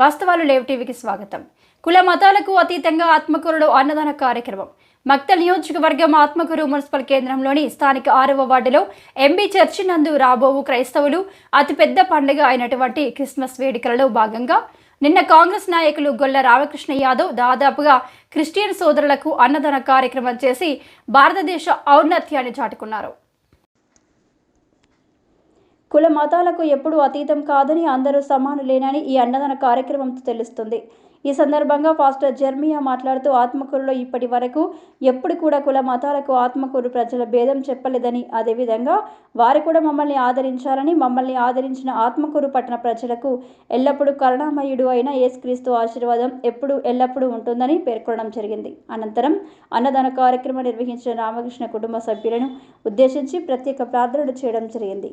వాస్తవాలు లేవ్ టీవీకి స్వాగతం. కుల మతాలకు అతీతంగా ఆత్మకూరులో అన్నదాన కార్యక్రమం. మక్తల్ నియోజకవర్గం ఆత్మకూరు మున్సిపల్ కేంద్రంలోని స్థానిక ఆరవ వార్డులో ఎంబీ చర్చి నందు రాబోవు క్రైస్తవులు అతిపెద్ద పండుగ అయినటువంటి క్రిస్మస్ వేడుకలలో భాగంగా నిన్న కాంగ్రెస్ నాయకులు గొల్ల రామకృష్ణ యాదవ్ దాదాపుగా క్రిస్టియన్ సోదరులకు అన్నదాన కార్యక్రమం చేసి భారతదేశ ఔన్నత్యాన్ని చాటుకున్నారు. కుల మతాలకు ఎప్పుడూ అతీతం కాదని అందరూ సమానులేనని ఈ అన్నదాన కార్యక్రమంతో తెలుస్తుంది. ఈ సందర్భంగా పాస్టర్ జర్మియా మాట్లాడుతూ ఆత్మకూరులో ఇప్పటి వరకు ఎప్పుడు కూడా కుల మతాలకు ఆత్మకూరు ప్రజల భేదం చెప్పలేదని అదేవిధంగా వారు కూడా మమ్మల్ని ఆదరించాలని మమ్మల్ని ఆదరించిన ఆత్మకూరు పట్టణ ప్రజలకు ఎల్లప్పుడూ కరుణామయుడు అయిన యేసుక్రీస్తు ఆశీర్వాదం ఎప్పుడు ఎల్లప్పుడూ ఉంటుందని పేర్కొనడం జరిగింది. అనంతరం అన్నదాన కార్యక్రమం నిర్వహించిన రామకృష్ణ కుటుంబ సభ్యులను ఉద్దేశించి ప్రత్యేక ప్రార్థనలు చేయడం జరిగింది.